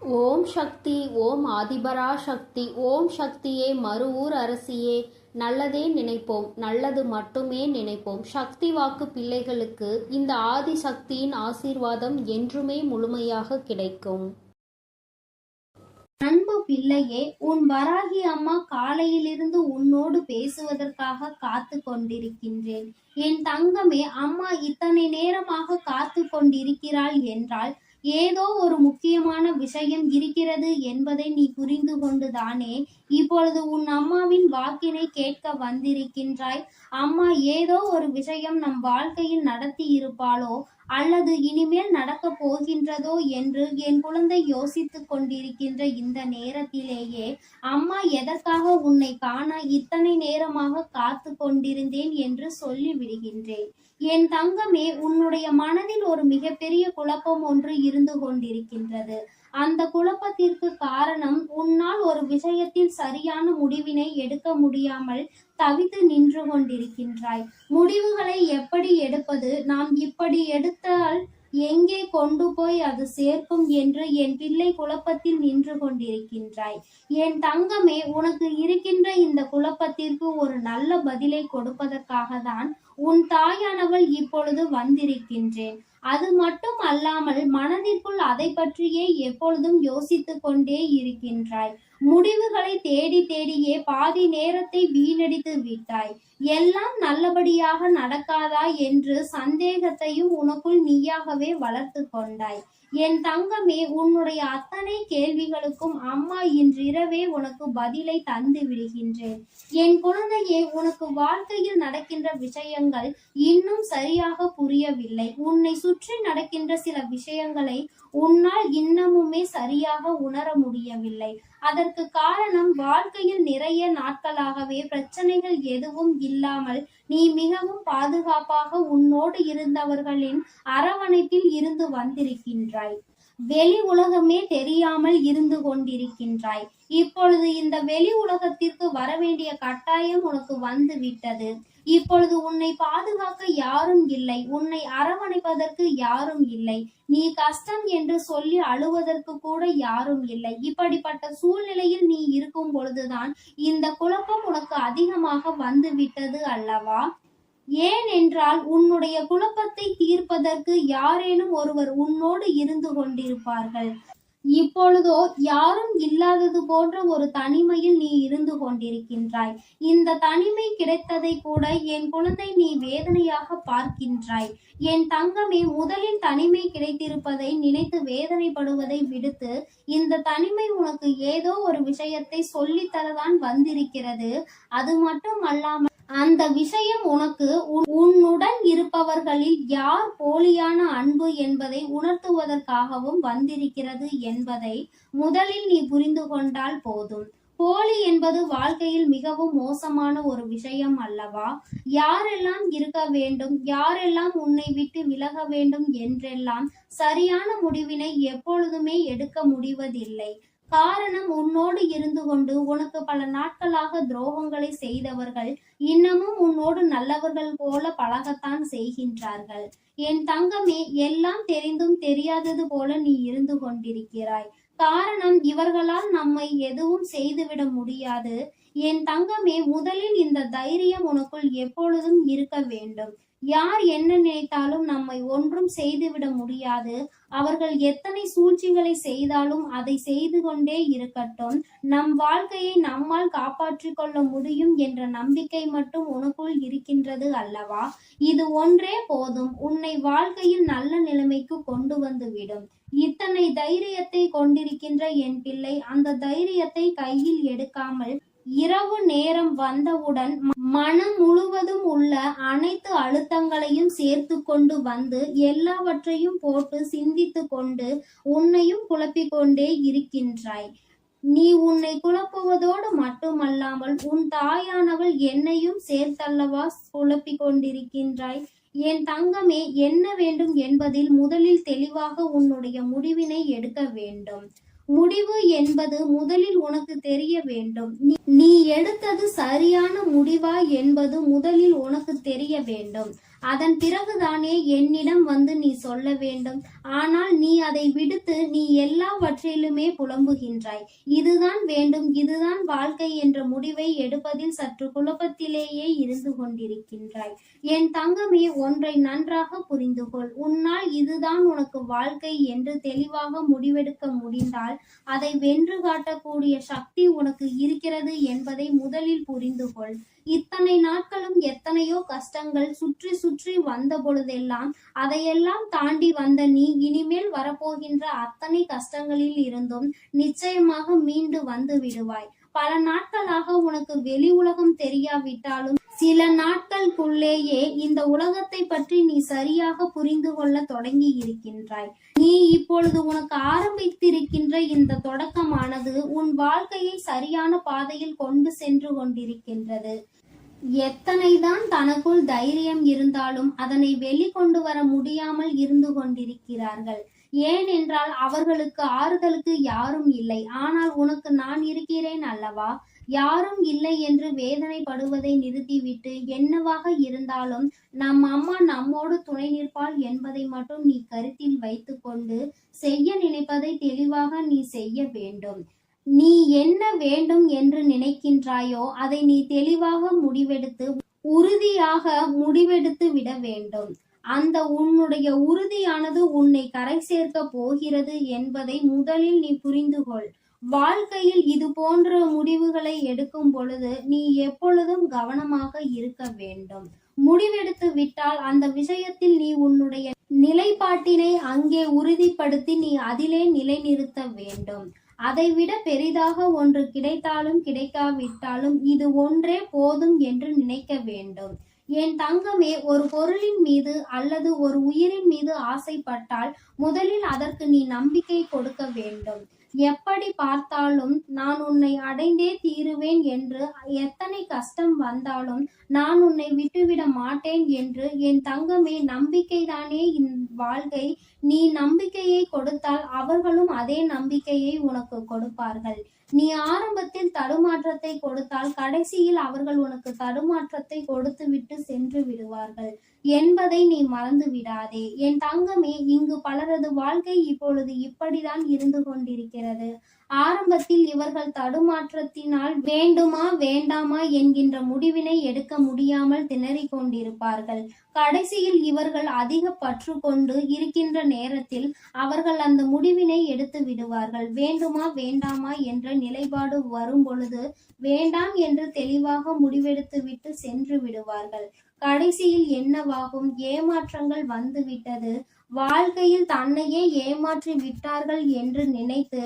ஓம் சக்தி ஓம் ஆதிபரா சக்தி ஓம் சக்தியே மறுவூர் அரசியே. நல்லதே நினைப்போம் நல்லது மட்டுமே நினைப்போம். சக்தி வாக்கு பிள்ளைகளுக்கு இந்த ஆதி சக்தியின் ஆசீர்வாதம் என்றுமே முழுமையாக கிடைக்கும். அன்பு பிள்ளையே உன் வராகி அம்மா காலையிலிருந்து உன்னோடு பேசுவதற்காக காத்து கொண்டிருக்கின்றேன். என் தங்கமே அம்மா இத்தனை நேரமாக காத்து கொண்டிருக்கிறாள் என்றால் ஏதோ ஒரு முக்கியமான விஷயம் இருக்கிறது என்பதை நீ புரிந்து கொண்டுதானே? இப்பொழுது உன் அம்மாவின் வாக்கினை கேட்க வந்திருக்கின்றாய். அம்மா ஏதோ ஒரு விஷயம் நம் வாழ்க்கையில் நடத்தி இருப்பாளோ? அல்லது இனிமேல் நடக்கப் போகின்றதோ என்று என் குழந்தை யோசித்துக் கொண்டிருக்கின்ற இந்த நேரத்திலேயே அம்மா எதற்காக உன்னை காண இத்தனை நேரமாக காத்து கொண்டிருந்தேன் என்று சொல்லி விடுகின்றேன். என் தங்கமே உன்னுடைய மனதில் ஒரு மிகப்பெரிய குழப்பம் ஒன்று இருந்து கொண்டிருக்கின்றது. அந்த குழப்பத்திற்கு காரணம் உன்னால் ஒரு விஷயத்தில் சரியான முடிவினை எடுக்க முடியாமல் தவித்து நின்று கொண்டிருக்கின்றாய். முடிவுகளை எப்படி எடுப்பது? நாம் இப்படி எடுத்தால் எங்கே கொண்டு போய் அது சேர்க்கும் என்று என் பிள்ளை குழப்பத்தில் நின்று கொண்டிருக்கின்றாய். என் தங்கமே உனக்கு இருக்கின்ற இந்த குழப்பத்திற்கு ஒரு நல்ல பதிலை கொடுப்பதற்காக தான் உன் தாயானவள் இப்பொழுது வந்திருக்கின்றேன். அது மட்டும் அல்லாமல் மனதிற்குள் அதை பற்றியே எப்பொழுதும் யோசித்துக் கொண்டே இருக்கின்றாய். முடிவுகளை தேடி தேடியே பாதி நேரத்தை வீணடித்து விட்டாய். எல்லாம் நல்லபடியாக நடக்காதா என்று சந்தேகத்தையும் உனக்குள் நீயாகவே வளர்த்து கொண்டாய். என் தங்கமே உன்னுடைய அத்தனை கேள்விகளுக்கும் அம்மா இன்றிரவே உனக்கு பதிலை தந்து விடுகின்றேன். என் குழந்தையே உனக்கு வாழ்க்கையில் நடக்கின்ற விஷயங்கள் இன்னும் சரியாக புரியவில்லை. உன்னை சுற்றி நடக்கின்ற சில விஷயங்களை உன்னால் இன்னமுமே சரியாக உணர முடியவில்லை. அதற்கு காரணம் வாழ்க்கையில் நிறைய நாட்களாகவே பிரச்சனைகள் எதுவும் இல்லாமல் நீ மிகவும் பாதுகாப்பாக உன்னோடு இருந்தவர்களின் அரவணைப்பில் இருந்து வந்திருக்கின்றாய். வெளி உலகமே தெரியாமல் இருந்து கொண்டிருக்கின்றாய். இப்பொழுது இந்த வெளி உலகத்திற்கு வரவேண்டிய கட்டாயம் உனக்கு வந்து விட்டது இப்பொழுது உன்னை பாதுகாக்க யாரும் இல்லை. உன்னை அரவணைப்பதற்கு யாரும் இல்லை. நீ கஷ்டம் என்று சொல்லி அழுவதற்கு கூட யாரும் இல்லை. இப்படிப்பட்ட சூழ்நிலையில் நீ இருக்கும் பொழுதுதான் இந்த குழப்பம் உனக்கு அதிகமாக வந்து விட்டது அல்லவா? ஏன் என்றால் உன்னுடைய குழப்பத்தை தீர்ப்பதற்கு யாரேனும் ஒருவர் உன்னோடு இருந்து கொண்டிருப்பார்கள். இப்பொழுதோ யாரும் இல்லாதது போன்ற ஒரு தனிமையில் நீ இருந்து கொண்டிருக்கின்றாய். இந்த தனிமை கிடைத்ததை கூட என் குழந்தை நீ வேதனையாக பார்க்கின்றாய். என் தங்கமே முதலில் தனிமை கிடைத்திருப்பதை நினைத்து வேதனைப்படுவதை விடுத்து இந்த தனிமை உனக்கு ஏதோ ஒரு விஷயத்தை சொல்லித்தரதான் வந்திருக்கிறது. அது மட்டும் அல்லாமல் அந்த விஷயம் உனக்கு உன்னுடன் இருப்பவர்களில் யார் போலியான அன்பு என்பதை உணர்த்துவதற்காகவும் வந்திருக்கிறது என்பதை முதலில் நீ புரிந்து கொண்டால் போதும். போலி என்பது வாழ்க்கையில் மிகவும் மோசமான ஒரு விஷயம் அல்லவா? யாரெல்லாம் இருக்க வேண்டும் யாரெல்லாம் உன்னை விட்டு விலக வேண்டும் என்றெல்லாம் சரியான முடிவினை எப்பொழுதுமே எடுக்க முடிவதில்லை. காரணம் உன்னோடு இருந்து கொண்டு உனக்கு பல நாட்களாக துரோகங்களை செய்தவர்கள் இன்னமும் உன்னோடு நல்லவர்கள் போல பழகத்தான் செய்கின்றார்கள். என் தங்கமே எல்லாம் தெரிந்தும் தெரியாதது போல நீ இருந்து கொண்டிருக்கிறாய். காரணம் இவர்களால் நம்மை எதுவும் செய்துவிட முடியாது. என் தங்கமே முதலில் இந்த தைரியம் உனக்குள் எப்பொழுதும் இருக்க வேண்டும். யார் என்ன நினைத்தாலும் நம்மை ஒன்றும் செய்துவிட முடியாது. அவர்கள் எத்தனை சூழ்ச்சிகளை செய்தாலும் அதை செய்து கொண்டே இருக்கட்டும். நம் வாழ்க்கையை நம்மால் காப்பாற்றிக் கொள்ள முடியும் என்ற நம்பிக்கை மட்டும் உனக்குள் இருக்கின்றது அல்லவா? இது ஒன்றே போதும். உன்னை வாழ்க்கையில் நல்ல நிலைமைக்கு கொண்டு வந்து விடும். இத்தனை தைரியத்தை கொண்டிருக்கின்ற என் பிள்ளை அந்த தைரியத்தை கையில் எடுக்காமல் இரவு நேரம் வந்தவுடன் மனம் முழுவதும் உள்ள அனைத்து அழுத்தங்களையும் சேர்த்து கொண்டு வந்து எல்லாவற்றையும் போட்டு சிந்தித்து கொண்டு உன்னையும் குழப்பிக்கொண்டே இருக்கின்றாய். நீ உன்னை குழப்புவதோடு மட்டுமல்லாமல் உன் தாயானவள் என்னையும் சேர்த்தல்லவா குழப்பிக் கொண்டிருக்கின்றாய். என் தங்கமே என்ன வேண்டும் என்பதில் முதலில் தெளிவாக உன்னுடைய முடிவினை எடுக்க வேண்டும். முடிவு என்பது முதலில் உனக்கு தெரிய வேண்டும். நீ- எடுத்தது சரியான முடிவா என்பது முதலில் உனக்கு தெரிய வேண்டும். அதன் பிறகுதானே என்னிடம் வந்து நீ சொல்ல வேண்டும். ஆனால் நீ அதை விடுத்து நீ எல்லாவற்றிலுமே புலம்புகின்றாய். இதுதான் வேண்டும் இதுதான் வாழ்க்கை என்ற முடிவை எடுப்பதில் சற்று குழப்பத்திலேயே இருந்து கொண்டிருக்கின்றாய். என் தங்கமே ஒன்றை நன்றாக புரிந்து கொள் உன்னால் இதுதான் உனக்கு வாழ்க்கை என்று தெளிவாக முடிவெடுக்க முடிந்தால் அதை வென்று காட்டக்கூடிய சக்தி உனக்கு இருக்கிறது என்பதை முதலில் புரிந்து கொள் இத்தனை நாட்களும் எத்தனையோ கஷ்டங்கள் சுற்றி சுற்றி வந்த பொழுதெல்லாம் அதையெல்லாம் தாண்டி வந்த நீ இனிமேல் வரப்போகின்ற அத்தனை கஷ்டங்களில் இருந்தும் நிச்சயமாக மீண்டு வந்து விடுவாய். பல நாட்களாக உனக்கு வெளி உலகம் தெரியாவிட்டாலும் சில நாட்களுக்குள்ளேயே இந்த உலகத்தை பற்றி நீ சரியாக புரிந்து கொள்ள தொடங்கி இருக்கின்றாய். நீ இப்பொழுது உனக்கு ஆரம்பித்திருக்கின்ற இந்த தொடக்கமானது உன் வாழ்க்கையை சரியான பாதையில் கொண்டு சென்று கொண்டிருக்கின்றது. எத்தனைதான் தனக்குள் தைரியம் இருந்தாலும் அதனை வெளிக்கொண்டு வர முடியாமல் இருந்து கொண்டிருக்கிறார்கள். ஏனென்றால் அவர்களுக்கு ஆறுதலுக்கு யாரும் இல்லை. ஆனால் உனக்கு நான் இருக்கிறேன் அல்லவா? யாரும் இல்லை என்று வேதனைப்படுவதை நிறுத்திவிட்டு என்னவாக இருந்தாலும் நம் அம்மா நம்மோடு துணை நிற்பாள் என்பதை மட்டும் நீ கருத்தில் வைத்துக்கொண்டு செய்ய நினைப்பதை தெளிவாக நீ செய்ய வேண்டும். நீ என்ன வேண்டும் என்று நினைக்கின்றாயோ அதை நீ தெளிவாக முடிவெடுத்து உறுதியாக முடிவெடுத்து விட வேண்டும். அந்த உன்னுடைய உறுதியானது உன்னை கரை சேர்க்க போகிறது என்பதை முதலில் நீ புரிந்து கொள். வாழ்க்கையில் இது போன்ற முடிவுகளை எடுக்கும் பொழுது நீ எப்பொழுதும் கவனமாக இருக்க வேண்டும். முடிவெடுத்து விட்டால் அந்த விஷயத்தில் நீ உன்னுடைய நிலைப்பாட்டினை அங்கே உறுதிப்படுத்தி நீ அதிலே நிலைநிறுத்த வேண்டும். அதைவிட பெரிதாக ஒன்று கிடைத்தாலும் கிடைக்காவிட்டாலும் இது ஒன்றே போதும் என்று நினைக்க வேண்டும். என் தங்கமே ஒரு பொருளின் மீது அல்லது ஒரு உயிரின் மீது ஆசைப்பட்டால் முதலில் அதற்கு நீ நம்பிக்கை கொடுக்க வேண்டும். எப்படி பார்த்தாலும் நான் உன்னை அடைந்தே தீருவேன் என்று எத்தனை கஷ்டம் வந்தாலும் நான் உன்னை விட்டுவிட மாட்டேன் என்று என் தங்கமே நம்பிக்கைதானே இன் வாழ்க்கை? நீ நம்பிக்கையை கொடுத்தால் அவர்களும் அதே நம்பிக்கையை உனக்கு கொடுப்பார்கள். நீ ஆரம்பத்தில் தடுமாற்றத்தை கொடுத்தால் கடைசியில் அவர்கள் உனக்கு தடுமாற்றத்தை கொடுத்துவிட்டு சென்று விடுவார்கள். என்பதை நீ மறந்து விடாதே. என் தங்கமே இங்கு பலரது வாழ்க்கை இப்பொழுது இப்படிதான் இருந்து கொண்டிருக்கிறது. ஆரம்பத்தில் இவர்கள் தடுமாற்றத்தினால் வேண்டுமா வேண்டாமா என்கின்ற முடிவினை எடுக்க முடியாமல் திணறிக் கொண்டிருப்பார்கள். கடைசியில் இவர்கள் அதிக பற்று கொண்டு இருக்கின்ற நேரத்தில் அவர்கள் அந்த முடிவினை எடுத்து விடுவார்கள். வேண்டுமா வேண்டாமா என்ற நிலைப்பாடு வரும் பொழுது வேண்டாம் என்று தெளிவாக முடிவெடுத்து விட்டு சென்று விடுவார்கள். கடைசியில் என்னவாகும்? ஏமாற்றங்கள் வந்துவிட்டது. வாழ்க்கையில் தன்னையே ஏமாற்றி விட்டார்கள் என்று நினைத்து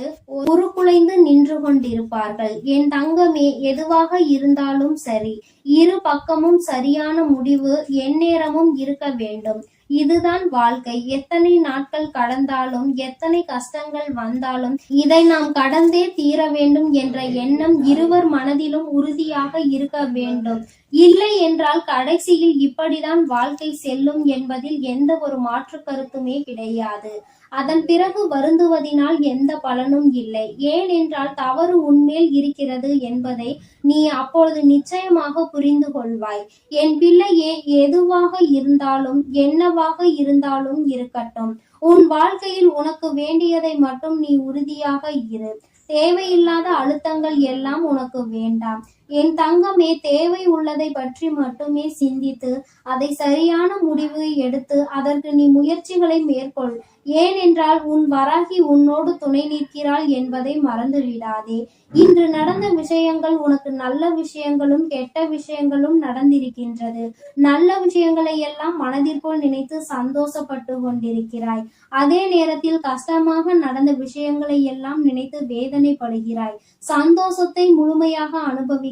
உருக்குலைந்து நின்று கொண்டிருப்பார்கள். என் தங்கமே எதுவாக இருந்தாலும் சரி இரு பக்கமும் சரியான முடிவு எந்நேரமும் இருக்க வேண்டும். இதுதான் வாழ்க்கை. எத்தனை நாட்கள் கடந்தாலும் எத்தனை கஷ்டங்கள் வந்தாலும் இதை நாம் கடந்தே தீர வேண்டும் என்ற எண்ணம் இருவர் மனதிலும் உறுதியாக இருக்க வேண்டும். இல்லை என்றால் கடைசியில் இப்படிதான் வாழ்க்கை செல்லும் என்பதில் எந்த ஒரு மாற்று கருத்துமே கிடையாது. அதன் பிறகு வருந்துவதினால் எந்த பலனும் இல்லை. ஏனென்றால் தவறு உன்மேல் இருக்கிறது என்பதை நீ அப்பொழுது நிச்சயமாக புரிந்து கொள்வாய். என் பிள்ளையே எதுவாக இருந்தாலும் என்னவாக இருந்தாலும் இருக்கட்டும். உன் வாழ்க்கையில் உனக்கு வேண்டியதை மட்டும் நீ உறுதியாக இரு. தேவையில்லாத அழுத்தங்கள் எல்லாம் உனக்கு வேண்டாம். என் தங்கமே தேவை உள்ளதை பற்றி மட்டுமே சிந்தித்து அதை சரியான முடிவு எடுத்து அதற்கு நீ முயற்சிகளை மேற்கொள். ஏனென்றால் உன் வராகி உன்னோடு துணை நிற்கிறாள் என்பதை மறந்து விடாதே இன்று நடந்த விஷயங்கள் உனக்கு நல்ல விஷயங்களும் கெட்ட விஷயங்களும் நடந்திருக்கின்றது. நல்ல விஷயங்களை எல்லாம் மனதிற்குள் நினைத்து சந்தோஷப்பட்டு கொண்டிருக்கிறாய். அதே நேரத்தில் கஷ்டமாக நடந்த விஷயங்களை எல்லாம் நினைத்து வேதனைப்படுகிறாய். சந்தோஷத்தை முழுமையாக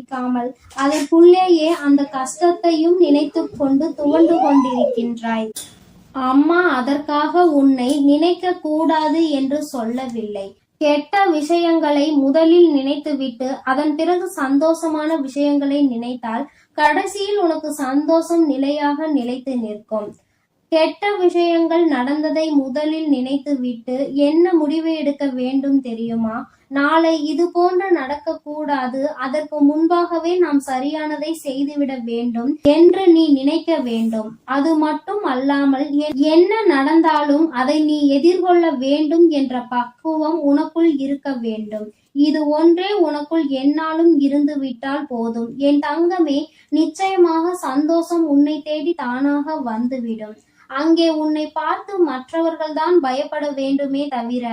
அனுபவிக்காமல் அதற்குள்ளேயே அந்த கஷ்டத்தையும் நினைத்து கொண்டு துவண்டு கொண்டிருக்கின்றாய். அம்மா அதற்காக உன்னை நினைக்க கூடாது என்று சொல்லவில்லை. கெட்ட விஷயங்களை முதலில் நினைத்துவிட்டு அதன் பிறகு சந்தோஷமான விஷயங்களை நினைத்தால் கடைசியில் உனக்கு சந்தோஷம் நிலையாக நிலைத்து நிற்கும். கெட்ட விஷயங்கள் நடந்ததை முதலில் நினைத்துவிட்டு என்ன முடிவு எடுக்க வேண்டும் தெரியுமா? நாளை இது போன்று நடக்கக்கூடாது. அதற்கு முன்பாகவே நாம் சரியானதை செய்துவிட வேண்டும் என்று நீ நினைக்க வேண்டும். அது மட்டும் அல்லாமல் என்ன நடந்தாலும் அதை நீ எதிர்கொள்ள வேண்டும் என்ற பக்குவம் உனக்குள் இருக்க வேண்டும். இது ஒன்றே உனக்குள் என்னாலும் இருந்து விட்டால் போதும். என் தங்கமே நிச்சயமாக சந்தோஷம் உன்னை தேடி தானாக வந்துவிடும். அங்கே உன்னை பார்த்து மற்றவர்கள்தான் பயப்பட வேண்டுமே தவிர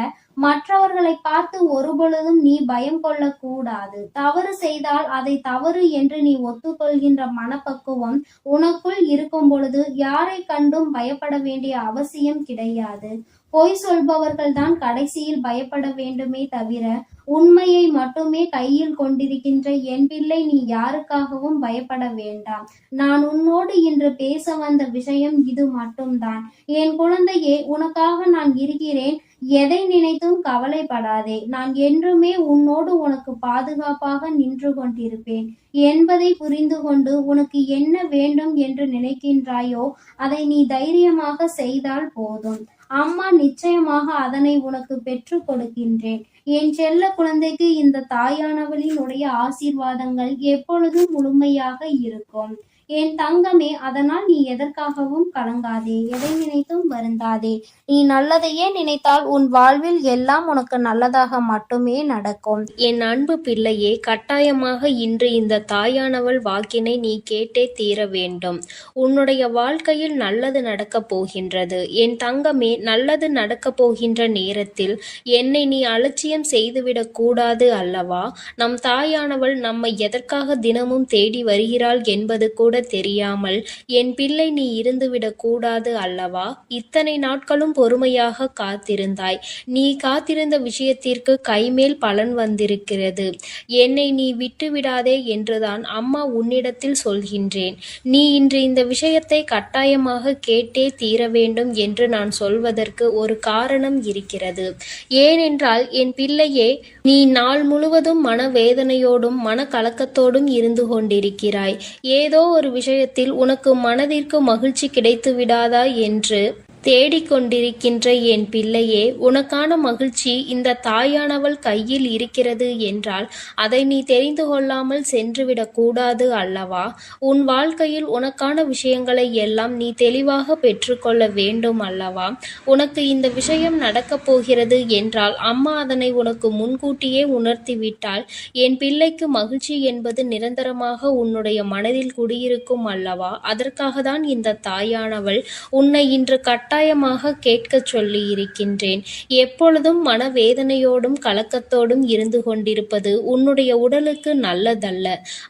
மற்றவர்களை பார்த்து ஒருபொழுதும் நீ பயம் கொள்ளக்கூடாது. தவறு செய்தால் அதை தவறு என்று நீ ஒத்துக்கொள்கின்ற மனப்பக்குவம் உனக்குள் இருக்கும் பொழுது யாரை கண்டும் பயப்பட வேண்டிய அவசியம் கிடையாது. பொய் சொல்பவர்கள் தான் கடைசியில் பயப்பட வேண்டுமே தவிர உண்மையை மட்டுமே கையில் கொண்டிருக்கின்ற என் பிள்ளை நீ யாருக்காகவும் பயப்பட வேண்டாம். நான் உன்னோடு இன்று பேச வந்த விஷயம் இது மட்டும்தான். என் குழந்தையே உனக்காக நான் இருக்கிறேன். எதை நினைத்தும் கவலைப்படாதே. நான் என்றுமே உன்னோடு உனக்கு பாதுகாப்பாக நின்று கொண்டிருப்பேன். என்பதை புரிந்து கொண்டு உனக்கு என்ன வேண்டும் என்று நினைக்கின்றாயோ அதை நீ தைரியமாக செய்தால் போதும். அம்மா நிச்சயமாக அதனை உனக்கு பெற்றுக் கொடுக்கின்றேன். என் செல்ல குழந்தைக்கு இந்த தாயானவளினுடைய ஆசீர்வாதங்கள் எப்பொழுதும் முழுமையாக இருக்கும். என் தங்கமே அதனால் நீ எதற்காகவும் கலங்காதே எதை நினைத்தும் வருந்தாதே. நீ நல்லதையே நினைத்தால் உன் வாழ்வில் எல்லாம் உனக்கு நல்லதாக மட்டுமே நடக்கும். என் அன்பு பிள்ளையே கட்டாயமாக இன்று இந்த தாயானவள் வாக்கினை நீ கேட்டே தீர வேண்டும். உன்னுடைய வாழ்க்கையில் நல்லது நடக்கப் போகின்றது. என் தங்கமே நல்லது நடக்கப் போகின்ற நேரத்தில் என்னை நீ அலட்சியம் செய்துவிடக் கூடாது அல்லவா? நம் தாயானவள் நம்மை எதற்காக தினமும் தேடி வருகிறாள் என்பது கூட தெரியாமல் என் பிள்ளை நீ இருந்துவிடக் கூடாது அல்லவா? இத்தனை நாட்களும் பொறுமையாக காத்திருந்தாய். நீ காத்திருந்த விஷயத்திற்கு கைமேல் பலன் வந்திருக்கிறது. என்னை நீ விட்டுவிடாதே என்றுதான் அம்மா உன்னிடத்தில் சொல்கின்றேன். நீ இன்று இந்த விஷயத்தை கட்டாயமாக கேட்டே தீர வேண்டும் என்று நான் சொல்வதற்கு ஒரு காரணம் இருக்கிறது. ஏனென்றால் என் பிள்ளையே நீ நாள் முழுவதும் மனவேதனையோடும் மனக்கலக்கத்தோடும் இருந்து கொண்டிருக்கிறாய். ஏதோ ஒரு விஷயத்தில் உனக்கு மனதிற்கு மகிழ்ச்சி கிடைத்து விடாதா என்று தேடிக்கொண்டிருக்கின்ற என் பிள்ளையே உனக்கான மகிழ்ச்சி இந்த தாயானவள் கையில் இருக்கிறது என்றால் அதை நீ தெரிந்து கொள்ளாமல் சென்றுவிடக் கூடாது அல்லவா? உன் வாழ்க்கையில் உனக்கான விஷயங்களை எல்லாம் நீ தெளிவாக பெற்றுக்கொள்ள வேண்டும் அல்லவா? உனக்கு இந்த விஷயம் நடக்கப் போகிறது என்றால் அம்மா அதனை உனக்கு முன்கூட்டியே உணர்த்திவிட்டால் என் பிள்ளைக்கு மகிழ்ச்சி என்பது நிரந்தரமாக உன்னுடைய மனதில் குடியிருக்கும் அல்லவா? அதற்காக தான் இந்த தாயானவள் உன்னை இன்று கட்ட கட்டாயமாக கேட்கச் சொல்லி இருக்கின்றேன் எப்பொழுதும் மனவேதனையோடும் கலக்கத்தோடும் இருந்து கொண்டிருப்பது உன்னுடைய உடலுக்கு நல்லதல்ல.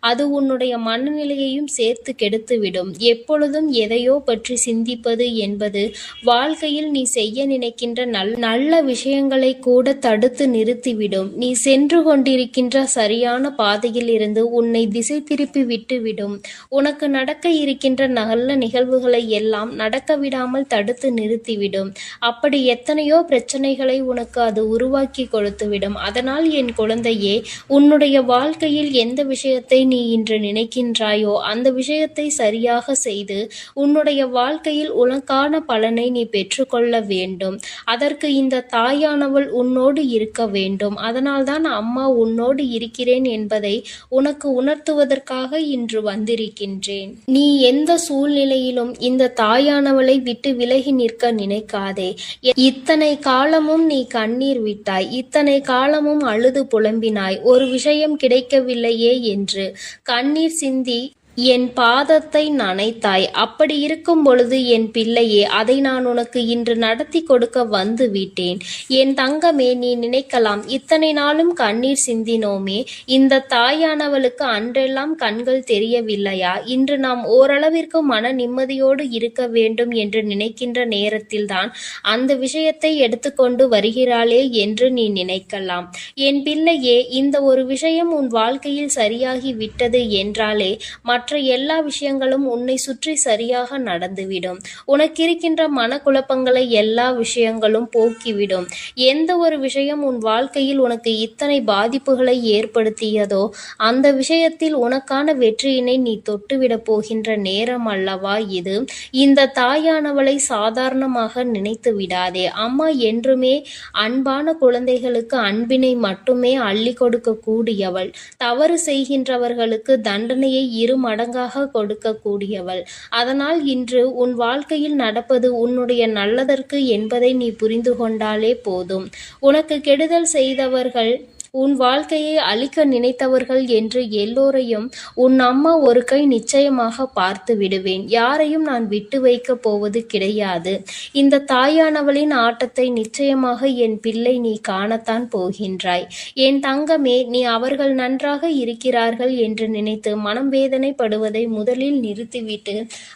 அது உன்னுடைய மனநிலையையும் சேர்த்து கெடுத்துவிடும். எப்பொழுதும் எதையோ பற்றி சிந்திப்பது என்பது வாழ்க்கையில் நீ செய்ய நினைக்கின்ற நல் நல்ல விஷயங்களை கூட தடுத்து நிறுத்திவிடும். நீ சென்று கொண்டிருக்கின்ற சரியான பாதையில் இருந்து உன்னை திசை திருப்பி விட்டுவிடும். உனக்கு நடக்க இருக்கின்ற நல்ல நிகழ்வுகளை எல்லாம் நடக்க விடாமல் தடுத்து நிறுத்திவிடும். அப்படி எத்தனையோ பிரச்சனைகளை உனக்கு அது உருவாக்கி கொடுத்துவிடும். அதனால் என் குழந்தையே உன்னுடைய வாழ்க்கையில் எந்த விஷயத்தை நீ இன்று நினைக்கின்றாயோ அந்த விஷயத்தை சரியாக செய்து உன்னுடைய வாழ்க்கையில் உனக்கான பலனை நீ பெற்றுக்கொள்ள வேண்டும். அதற்கு இந்த தாயானவள் உன்னோடு இருக்க வேண்டும். அதனால்தான் அம்மா உன்னோடு இருக்கிறேன் என்பதை உனக்கு உணர்த்துவதற்காக இன்று வந்திருக்கின்றேன். நீ எந்த சூழ்நிலையிலும் இந்த தாயானவளை விட்டு விலகி நிற்க நினைக்காதே. இத்தனை காலமும் நீ கண்ணீர் விட்டாய். இத்தனை காலமும் அழுது புலம்பினாய். ஒரு விஷயம் கிடைக்கவில்லையே என்று. கண்ணீர் சிந்தி என் பாதத்தை நனைத்தாய். அப்படி இருக்கும் பொழுது என் பிள்ளையே அதை நான் உனக்கு இன்று நடத்தி கொடுக்க வந்து விட்டேன். என் தங்கமே நீ நினைக்கலாம் இத்தனை நாளும் கண்ணீர் சிந்தினோமே. இந்த தாயானவளுக்கு அன்றெல்லாம் கண்கள் தெரியவில்லையா? இன்று நாம் ஓரளவிற்கு மன நிம்மதியோடு இருக்க வேண்டும் என்று நினைக்கின்ற நேரத்தில்தான் அந்த விஷயத்தை எடுத்துக்கொண்டு வருகிறாளே என்று நீ நினைக்கலாம். என் பிள்ளையே இந்த ஒரு விஷயம் உன் வாழ்க்கையில் சரியாகி விட்டது என்றாலே மற்ற மற்ற எல்லா விஷயங்களும் உன்னை சுற்றி சரியாக நடந்துவிடும். உனக்கிருக்கின்ற மனக்குழப்பங்களை எல்லா விஷயங்களும் போக்கிவிடும். எந்த ஒரு விஷயம் உன் வாழ்க்கையில் உனக்கு இத்தனை பாதிப்புகளை ஏற்படுத்தியதோ அந்த விஷயத்தில் உனக்கான வெற்றியினை நீ தொட்டுவிடப் போகின்ற நேரம் அல்லவா இது? இந்த தாயானவளை சாதாரணமாக நினைத்து விடாதே. அம்மா என்றுமே அன்பான குழந்தைகளுக்கு அன்பினை மட்டுமே அள்ளி கொடுக்க கூடியவள். தவறு செய்கின்றவர்களுக்கு தண்டனையை இரு மடங்காக கொடுக்கக்கூடியவள். அதனால் இன்று உன் வாழ்க்கையில் நடப்பது உன்னுடைய நல்லதற்கு என்பதை நீ புரிந்து கொண்டாலே போதும். உனக்கு கெடுதல் செய்தவர்கள் உன் வாழ்க்கையை அழிக்க நினைத்தவர்கள் என்று எல்லோரையும் உன் அம்மா ஒரு கை நிச்சயமாக பார்த்து விடுவேன். யாரையும் நான் விட்டு வைக்கப் போவது கிடையாது. இந்த தாயானவளின் ஆட்டத்தை நிச்சயமாக என் பிள்ளை நீ காணத்தான் போகின்றாய். என் தங்கமே நீ அவர்கள் நன்றாக இருக்கிறார்கள் என்று நினைத்து மனம் வேதனைப்படுவதை முதலில் நிறுத்திவிட்டு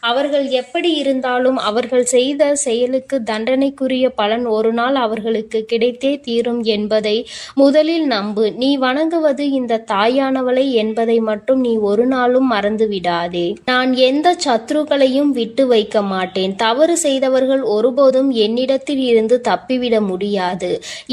அவர்கள் எப்படி இருந்தாலும் அவர்கள் செய்த செயலுக்கு தண்டனைக்குரிய பலன் ஒரு நாள் அவர்களுக்கு கிடைத்தே தீரும் என்பதை முதலில் நம் நம்பு நீ வணங்குவது இந்த தாயானவளை என்பதை மட்டும் நீ ஒரு நாளும் மறந்து விடாதே. நான் எந்த சத்ருக்களையும் விட்டு வைக்க மாட்டேன். தவறு செய்தவர்கள் ஒருபோதும் என்னிடத்தில் இருந்து தப்பிவிட முடியாது.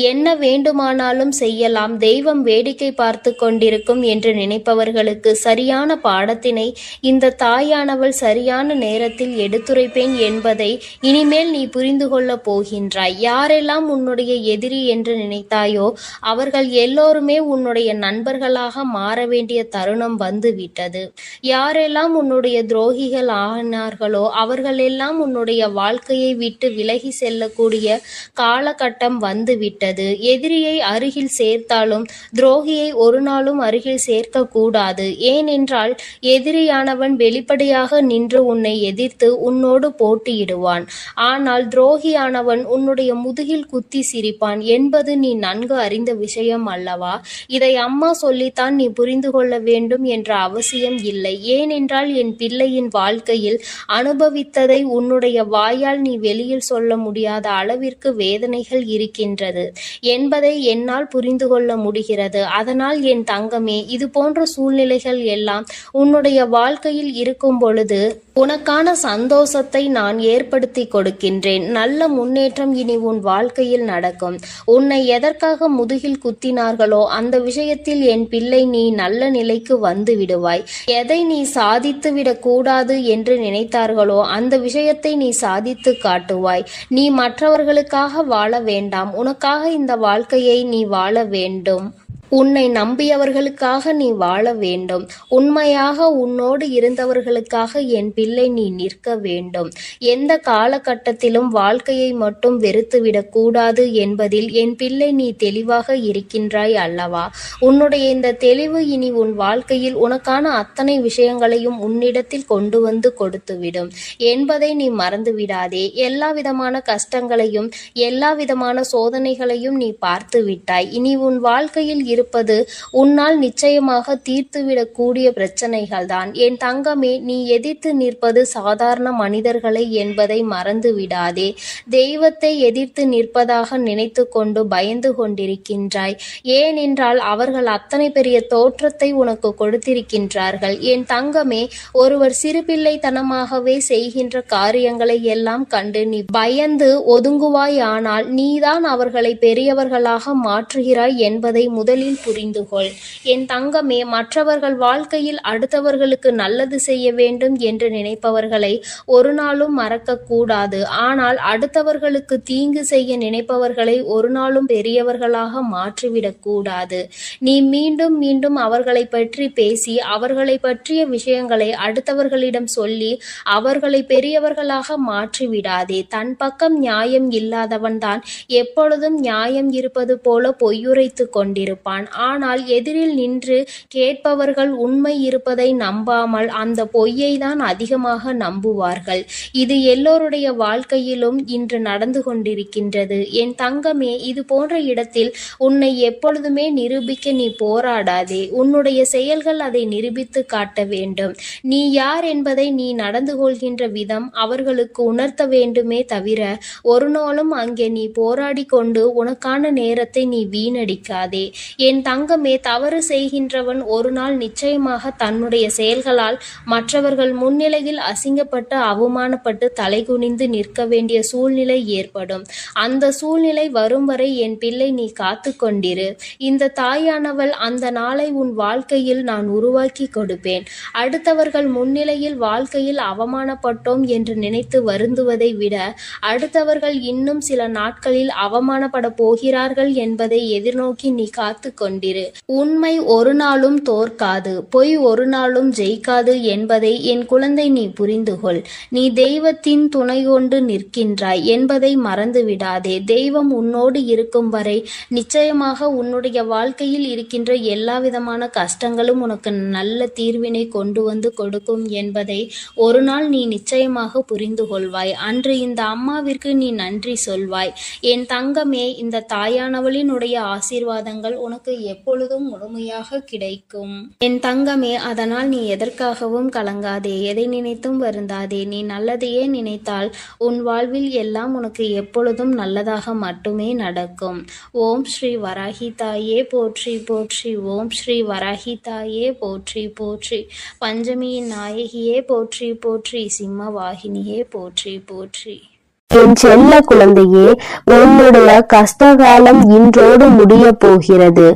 என்ன வேண்டுமானாலும் செய்யலாம். தெய்வம் வேடிக்கை பார்த்து கொண்டிருக்கும் என்று நினைப்பவர்களுக்கு சரியான பாடத்தினை இந்த தாயானவள் சரியான நேரத்தில் எடுத்துரைப்பேன் என்பதை இனிமேல் நீ புரிந்து கொள்ளப் போகின்றாய். யாரெல்லாம் உன்னுடைய எதிரி என்று நினைத்தாயோ அவர்கள் எல்லோரும் உன்னுடைய நண்பர்களாக மாற வேண்டிய தருணம் வந்து விட்டது. யாரெல்லாம் உன்னுடைய துரோகிகள் ஆனார்களோ அவர்களெல்லாம் உன்னுடைய வாழ்க்கையை விட்டு விலகி செல்லக்கூடிய காலகட்டம் வந்து விட்டது. எதிரியை அருகில் சேர்த்தாலும் துரோகியை ஒரு நாளும் அருகில் சேர்க்க கூடாது ஏனென்றால் எதிரியானவன் வெளிப்படையாக நின்று உன்னை எதிர்த்து உன்னோடு போட்டியிடுவான். ஆனால் துரோகியானவன் உன்னுடைய முதுகில் குத்தி சிரிப்பான். என்பது நீ நன்கு அறிந்த விஷயம் அல்லவா? இதை அம்மா சொல்லித்தான் நீ புரிந்து கொள்ள வேண்டும் என்ற அவசியம் இல்லை. ஏனென்றால் என் பிள்ளையின் வாழ்க்கையில் அனுபவித்ததை உன்னுடைய வாயால் நீ வெளியில் சொல்ல முடியாத அளவிற்கு வேதனைகள் இருக்கின்றது என்பதை என்னால் புரிந்து கொள்ள முடிகிறது. அதனால் என் தங்கமே இது போன்ற சூழ்நிலைகள் எல்லாம் உன்னுடைய வாழ்க்கையில் இருக்கும் பொழுது உனக்கான சந்தோஷத்தை நான் ஏற்படுத்தி கொடுக்கின்றேன். நல்ல முன்னேற்றம் இனி உன் வாழ்க்கையில் நடக்கும். உன்னை எதற்காக முதுகில் குத்தினார் அந்த விஷயத்தில் என் பிள்ளை நீ நல்ல நிலைக்கு வந்து விடுவாய். எதை நீ சாதித்து விடக்கூடாது என்று நினைத்தார்களோ அந்த விஷயத்தை நீ சாதித்து காட்டுவாய். நீ மற்றவர்களுக்காக வாழ வேண்டாம். உனக்காக இந்த வாழ்க்கையை நீ வாழ வேண்டும். உன்னை நம்பியவர்களுக்காக நீ வாழ வேண்டும். உண்மையாக உன்னோடு இருந்தவர்களுக்காக என் பிள்ளை நீ நிற்க வேண்டும். எந்த காலகட்டத்திலும் வாழ்க்கையை மட்டும் வெறுத்துவிடக் கூடாது என்பதில் என் பிள்ளை நீ தெளிவாக இருக்கின்றாய் அல்லவா? உன்னுடைய இந்த தெளிவு இனி உன் வாழ்க்கையில் உனக்கான அத்தனை விஷயங்களையும் உன்னிடத்தில் கொண்டு வந்து கொடுத்துவிடும். என்பதை நீ மறந்து விடாதே எல்லா விதமான கஷ்டங்களையும் எல்லா விதமான சோதனைகளையும் நீ பார்த்து விட்டாய் இனி உன் வாழ்க்கையில் இருப்பது உன்னால் நிச்சயமாக தீர்த்துவிடக்கூடிய பிரச்சனைகள் தான் என் தங்கமே நீ எதிர்த்து நிற்பது சாதாரண மனிதர்களை என்பதை மறந்து விடாதே தெய்வத்தை எதிர்த்து நிற்பதாக நினைத்து கொண்டு பயந்து கொண்டிருக்கின்றாய். ஏனென்றால் அவர்கள் அத்தனை பெரிய தோற்றத்தை உனக்கு கொடுத்திருக்கின்றார்கள். என் தங்கமே ஒருவர் சிறுபிள்ளைத்தனமாகவே செய்கின்ற காரியங்களை எல்லாம் கண்டு நீ பயந்து ஒதுங்குவாய் ஆனால் நீதான் அவர்களை பெரியவர்களாக மாற்றுகிறாய் என்பதை முதலில் புரிந்து கொள் என் தங்கமே மற்றவர்கள் வாழ்க்கையில் அடுத்தவர்களுக்கு நல்லது செய்ய வேண்டும் என்று நினைப்பவர்களை ஒரு நாளும் மறக்க கூடாது. ஆனால் அடுத்தவர்களுக்கு தீங்கு செய்ய நினைப்பவர்களை ஒரு நாளும் பெரியவர்களாக மாற்றிவிடக் கூடாது. நீ மீண்டும் மீண்டும் அவர்களை பற்றி பேசி அவர்களை பற்றிய விஷயங்களை அடுத்தவர்களிடம் சொல்லி அவர்களை பெரியவர்களாக மாற்றிவிடாதே. தன் பக்கம் நியாயம் இல்லாதவன்தான் எப்பொழுதும் நியாயம் இருப்பது போல பொய்யுரைத்து கொண்டிருப்பான். ஆனால் எதிரில் நின்று கேட்பவர்கள் உண்மை இருப்பதை நம்பாமல் அந்த பொய்யை தான் அதிகமாக நம்புவார்கள். இது எல்லோருடைய வாழ்க்கையிலும் இன்று நடந்து கொண்டிருக்கின்றது. என் தங்கமே இது போன்ற இடத்தில் உன்னை எப்பொழுதுமே நிரூபிக்க நீ போராடாதே. உன்னுடைய செயல்கள் அதை நிரூபித்து காட்ட வேண்டும். நீ யார் என்பதை நீ நடந்து கொள்கின்ற விதம் அவர்களுக்கு உணர்த்த வேண்டுமே தவிர ஒரு நாளும் அங்கே நீ போராடி கொண்டு உனக்கான நேரத்தை நீ வீணடிக்காதே. என் தங்கமே தவறு செய்கின்றவன் ஒரு நாள் நிச்சயமாக தன்னுடைய செயல்களால் மற்றவர்கள் முன்னிலையில் அசிங்கப்பட்டு அவமானப்பட்டு தலைகுனிந்து நிற்க வேண்டிய சூழ்நிலை ஏற்படும். அந்த சூழ்நிலை வரும் வரை என் பிள்ளை நீ காத்து கொண்டிரு. இந்த தாயானவள் அந்த நாளை உன் வாழ்க்கையில் நான் உருவாக்கி கொடுப்பேன். அடுத்தவர்கள் முன்னிலையில் வாழ்க்கையில் அவமானப்பட்டோம் என்று நினைத்து வருந்துவதை விட அடுத்தவர்கள் இன்னும் சில நாட்களில் அவமானப்பட போகிறார்கள் என்பதை எதிர்நோக்கி நீ காத்து கொண்டிரு. உண்மை ஒரு நாளும் தோற்காது. பொய் ஒரு நாளும் ஜெயிக்காது என்பதை என் குழந்தை நீ புரிந்து கொள் நீ தெய்வத்தின் துணை கொண்டு நிற்கின்றாய் என்பதை மறந்து விடாதே தெய்வம் உன்னோடு இருக்கும் வரை நிச்சயமாக உன்னுடைய வாழ்க்கையில் இருக்கின்ற எல்லா விதமான கஷ்டங்களும் உனக்கு நல்ல தீர்வினை கொண்டு வந்து கொடுக்கும் என்பதை ஒரு நாள் நீ நிச்சயமாக புரிந்து கொள்வாய் அன்று இந்த அம்மாவிற்கு நீ நன்றி சொல்வாய். என் தங்கமே இந்த தாயானவளினுடைய ஆசீர்வாதங்கள் உனக்கு எப்பொழுதும் முழுமையாக கிடைக்கும். என் தங்கமே அதனால் நீ எதற்காகவும் கலங்காதே. எதை நினைத்தும் வருந்தாதே. நீ நல்லதையே நினைத்தால் உன் வாழ்வில் எல்லாம் உனக்கு எப்பொழுதும் நல்லதாக மட்டுமே நடக்கும். ஓம் ஸ்ரீ வராகி தாயே போற்றி போற்றி. ஓம் ஸ்ரீ வராகி தாயே போற்றி போற்றி. பஞ்சமியின் நாயகியே போற்றி போற்றி. சிம்ம வாகினியே போற்றி போற்றி. என் செல்ல குழந்தையே உன்னுடைய கஷ்டகாலம் இன்றோடு முடிய போகிறது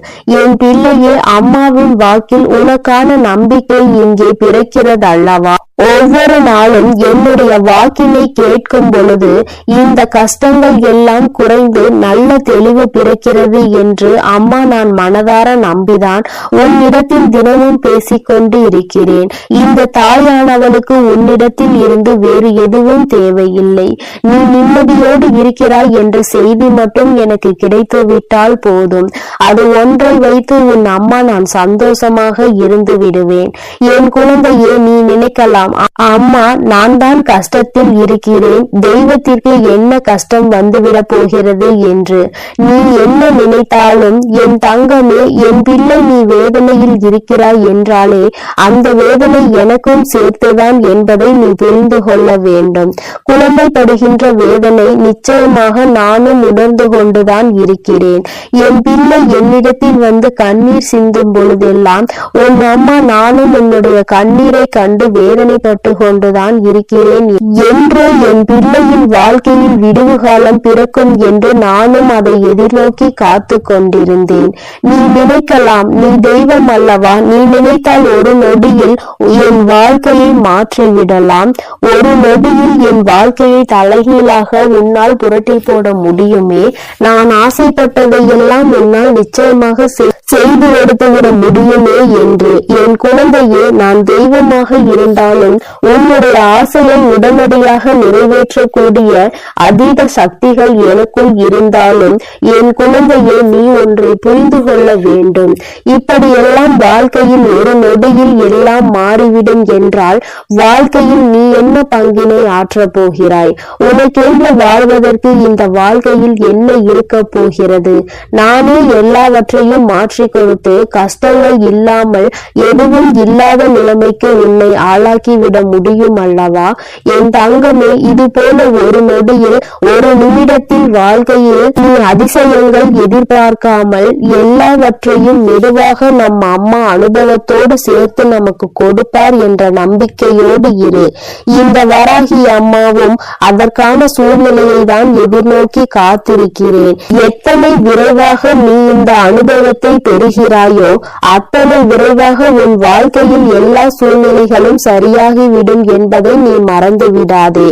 என் பிள்ளையே அம்மாவின் வாக்கில் உனக்கான நம்பிக்கை இங்கே பிறக்கிறது அல்லவா ஒவ்வொரு நாளும் என்னுடைய வாக்கினை கேட்கும் பொழுது இந்த கஷ்டங்கள் எல்லாம் குறைந்து நல்ல தெளிவு பிறக்கிறது என்று அம்மா நான் மனதார நம்பிதான் உன்னிடத்தில் தினமும் பேசிக்கொண்டு இருக்கிறேன். இந்த தாயானவளுக்கு உன்னிடத்தில் இருந்து வேறு எதுவும் தேவையில்லை. நீ நிம்மதியோடு இருக்கிறாய் என்ற செய்தி மட்டும் எனக்கு கிடைத்துவிட்டால் போதும். அது ஒன்றை வைத்து உன் அம்மா நான் சந்தோஷமாக இருந்து விடுவேன். என் குழந்தையே நீ நினைக்கலாம். அம்மா நான் தான் கஷ்டத்தில் இருக்கிறேன். தெய்வத்திற்கு என்ன கஷ்டம் வந்துவிடப் போகிறது என்று. நீ என்ன நினைத்தாலும் என் தங்கமே என் பிள்ளை நீ வேதனையில் இருக்கிறாய் என்றாலே அந்த வேதனை எனக்கும் சேர்த்துதான் என்பதை நீ புரிந்து கொள்ள வேண்டும். குழந்தைப்படுகின்ற வேதனை நிச்சயமாக நானும் உணர்ந்து கொண்டுதான் இருக்கிறேன். என் பிள்ளை என்னிடத்தில் வந்து கண்ணீர் சிந்தும் பொழுதெல்லாம் உன் அம்மா நானும் உன்னுடைய கண்ணீரை கண்டு வேதனைப்பட்டு கொண்டுதான் இருக்கிறேன் என்று என் பிள்ளையின் வாழ்க்கையில் விடுவு காலம் பிறக்கும் என்று நானும் அதை எதிர்நோக்கி காத்து கொண்டிருந்தேன். நீ நினைக்கலாம் நீ தெய்வம் அல்லவா? நீ நினைத்தால் ஒரு நொடியில் என் வாழ்க்கையை மாற்றிவிடலாம். ஒரு நொடியில் என் வாழ்க்கையை தலைகீழாக உன்னால் புரட்டி போட முடியுமே? நான் ஆசைப்பட்டதை எல்லாம் என்னால் நிச்சயமாக செய்து எடுத்துவிட முடியுமே என்று. என் குழந்தையே நான் தெய்வமாக இருந்தாலும் உன்னுடைய ஆசையை உடனடியாக நிறைவேற்றக்கூடிய அதீத சக்திகள் எனக்குள் இருந்தாலும் என் குழந்தையே நீ ஒன்றை புரிந்து கொள்ள வேண்டும். இப்படியெல்லாம் வாழ்க்கையில் ஒரு நொடியில் எல்லாம் மாறிவிடும் என்றால் வாழ்க்கையில் நீ என்ன பங்கினை ஆற்றப் போகிறாய்? உனக்கு போன்று வாழ்வதற்கு இந்த வாழ்க்கையில் என்ன இருக்க போகிறது? நானே எல்லாவற்றையும் மாற்றி கொடுத்து கஷ்டங்கள் இல்லாமல் எதுவும் இல்லாத நிலைமைக்கு உன்னை ஆளாக்கிவிட முடியும் அல்லவா? என் தங்கமே இது போல ஒரு நொடியில் ஒரு நிமிடத்தில் வாழ்க்கையில் நீ அதிசயங்கள் எதிர்பார்க்காமல் எல்லாவற்றையும் மெதுவாக நம் அம்மா அனுபவத்தோடு சேர்த்து நமக்கு கொடுப்பார் என்ற நம்பிக்கையோடு இரு. இந்த வராகி அம்மாவும் அதற்கான சூழ்நிலையை தான் எதிர்நோக்கி காத்திருக்கிறேன். எத்தனை விரைவாக நீ இந்த அனுபவத்தை பெறுகிறாயோ அத்தனை விரைவாக உன் வாழ்க்கையில் எல்லா சூழ்நிலைகளும் சரியாகிவிடும் என்பதை நீ மறந்து விடாதே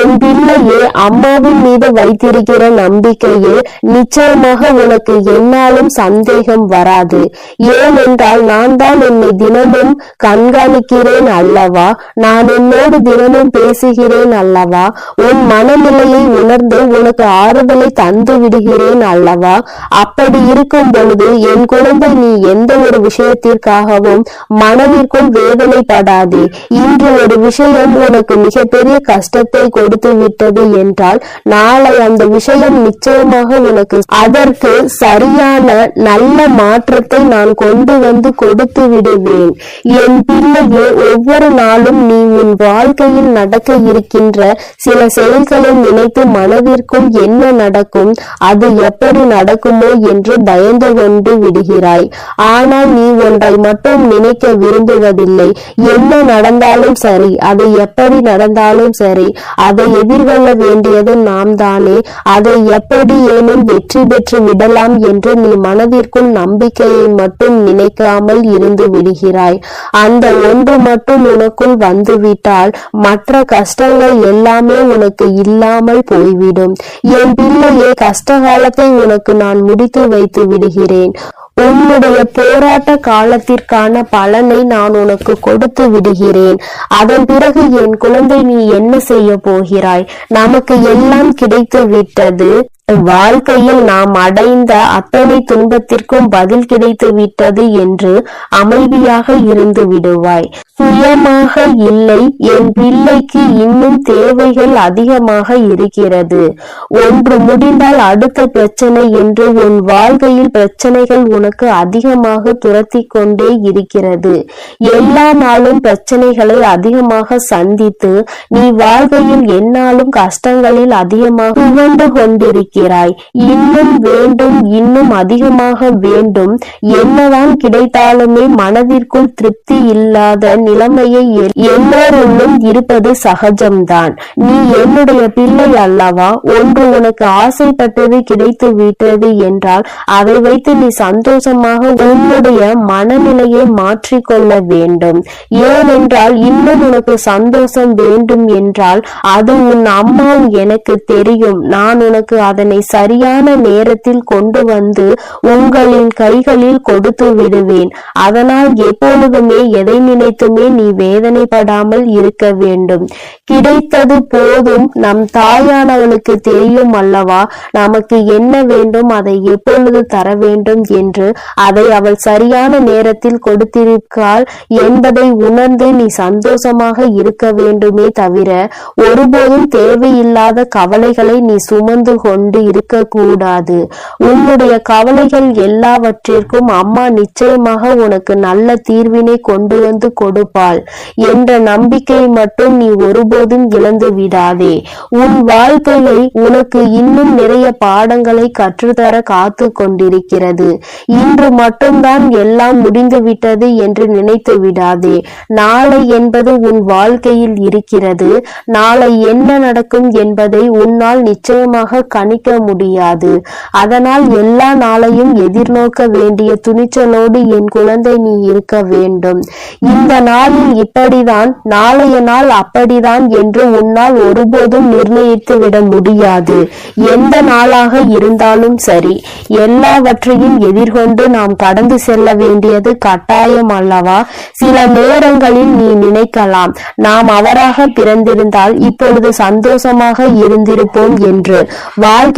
என் பிள்ளையே அம்மாவின் மீது வைத்திருக்கிற நம்பிக்கையில் நிச்சயமாக உனக்கு என்னாலும் சந்தேகம் வராது. ஏனென்றால் நான் தான் உன்னை தினமும் கண்காணிக்கிறேன் அல்லவா? நான் என்னோடு தினமும் பேசுகிறேன் அல்லவா? உன் மன மனநிலையை உணர்ந்து உனக்கு ஆறுதலை தந்து விடுகிறேன் அல்லவா? அப்படி இருக்கும் பொழுது என் குழந்தை நீ எந்த ஒரு விஷயத்திற்காகவும் மனதிற்குள் வேதனைப்படாதே. இன்று ஒரு விஷயம் உனக்கு மிகப்பெரிய கஷ்டத்தை கொடுத்து விட்டது என்றால் நாளை அந்த விஷயம் நிச்சயமாக உனக்கு அதற்கு சரியான நல்ல மாற்றத்தை நான் கொண்டு வந்து கொடுத்து விடுவேன். என் பிள்ளையே ஒவ்வொரு நாளும் நீ உன் வாழ்க்கையில் நடக்க இருக்கின்ற சில செயல்கள் நினைத்து மனதிற்குள் என்ன நடக்கும் அது எப்படி நடக்குமோ என்று பயந்து கொண்டு விடுகிறாய். ஆனால் நீ ஒன்றை மட்டும் நினைக்க விரும்புவதில்லை. என்ன நடந்தாலும் சரி அது எப்படி நடந்தாலும் சரி அதை எதிர்கொள்ள வேண்டியது நாம் தானே அதை எப்படி ஏனும் வெற்றி பெற்று விடலாம் என்று நீ மனதிற்குள் நம்பிக்கையை மட்டும் நினைக்காமல் இருந்து விடுகிறாய். அந்த ஒன்று மட்டும் உனக்குள் வந்துவிட்டால் மற்ற கஷ்டங்கள் எல்லாமே உனக்கு இல்லாமல் போய்விடும். என் பிள்ளையே கஷ்டகாலத்தை உனக்கு நான் முடித்து வைத்து விடுகிறேன். உன்னுடைய போராட்ட காலத்திற்கான பலனை நான் உனக்கு கொடுத்து விடுகிறேன். அதன் பிறகு என் குழந்தை நீ என்ன செய்ய போகிறாய்? நமக்கு எல்லாம் கிடைத்து விட்டது வாழ்க்கையில் நாம் அடைந்த அத்தனை துன்பத்திற்கும் பதில் கிடைத்து விட்டது என்று அமைதியாக இருந்து விடுவாய். சுயமாக இல்லை என் பிள்ளைக்கு இன்னும் தேவைகள் அதிகமாக இருக்கிறது. ஒன்று முடிந்தால் அடுத்த பிரச்சனை என்று உன் வாழ்க்கையில் பிரச்சனைகள் உனக்கு அதிகமாக துரத்தி கொண்டே இருக்கிறது. எல்லா நாளும் பிரச்சனைகளை அதிகமாக சந்தித்து நீ வாழ்க்கையில் என்னாலும் கஷ்டங்களில் அதிகமாக துவண்டு இருக்கிறாய் இன்னும் வேண்டும் இன்னும் அதிகமாக வேண்டும். என்னதான் கிடைத்தாலுமே மனதிற்குள் திருப்தி இல்லாத நிலைமையை எல்லோருள்ளும் இருப்பது சகஜம்தான். நீ என்னுடைய பிள்ளை அல்லவா? ஒன்று உனக்கு ஆசைப்பட்டது கிடைத்து விட்டது என்றால் அதை வைத்து நீ சந்தோஷமாக உன்னுடைய மனநிலையை மாற்றிக்கொள்ள வேண்டும். ஏனென்றால் இன்னும் உனக்கு சந்தோஷம் வேண்டும் என்றால் அது உன் அம்மா எனக்கு தெரியும். நான் உனக்கு அதன் சரியான நேரத்தில் கொண்டு வந்து உங்களின் கைகளில் கொடுத்து விடுவேன். அதனால் எப்பொழுதுமே எதை நினைத்துமே நீ வேதனைப்படாமல் இருக்க வேண்டும். கிடைத்தது போதும். நம் தாயானவளுக்கு தெரியும் அல்லவா? நமக்கு என்ன வேண்டும்? அதை எப்பொழுது தர வேண்டும் என்று அதை அவள் சரியான நேரத்தில் கொடுத்திருக்காள் என்பதை உணர்ந்து நீ சந்தோஷமாக இருக்க வேண்டுமே தவிர ஒருபோதும் தேவையில்லாத கவலைகளை நீ சுமந்து கொண்டு இருக்கக்கூடாது. உன்னுடைய கவலைகள் எல்லாவற்றிற்கும் அம்மா நிச்சயமாக உனக்கு நல்ல தீர்வினை கொண்டு வந்து கொடுப்பாள். என்ற நம்பிக்கை மட்டும் நீ ஒருபோதும் இழந்து விடாதே. உன் வாழ்க்கையை உனக்கு இன்னும் நிறைய பாடங்களை கற்றுத்தர காத்து கொண்டிருக்கிறது. இன்று மட்டும்தான் எல்லாம் முடிந்து விட்டது என்று நினைத்து விடாதே. நாளை என்பது உன் வாழ்க்கையில் இருக்கிறது. நாளை என்ன நடக்கும் என்பதை உன்னால் நிச்சயமாக கணிக்க முடியாது. அதனால் எல்லா நாளையும் எதிர்நோக்க வேண்டிய துணிச்சலோடு என் குழந்தை நீ இருக்க வேண்டும். இந்த நாளில் இப்படிதான் நாளைய நாள் அப்படிதான் என்று உன்னால் ஒருபோதும் நிர்ணயித்து விட முடியாது. எந்த நாளாக இருந்தாலும் சரி எல்லாவற்றையும் எதிர்கொண்டு நாம் கடந்து செல்ல வேண்டியது கட்டாயம் அல்லவா? சில நேரங்களில் நீ நினைக்கலாம் நாம் அவராக பிறந்திருந்தால் இப்பொழுது சந்தோஷமாக இருந்திருப்போம் என்று. வாழ்க்கை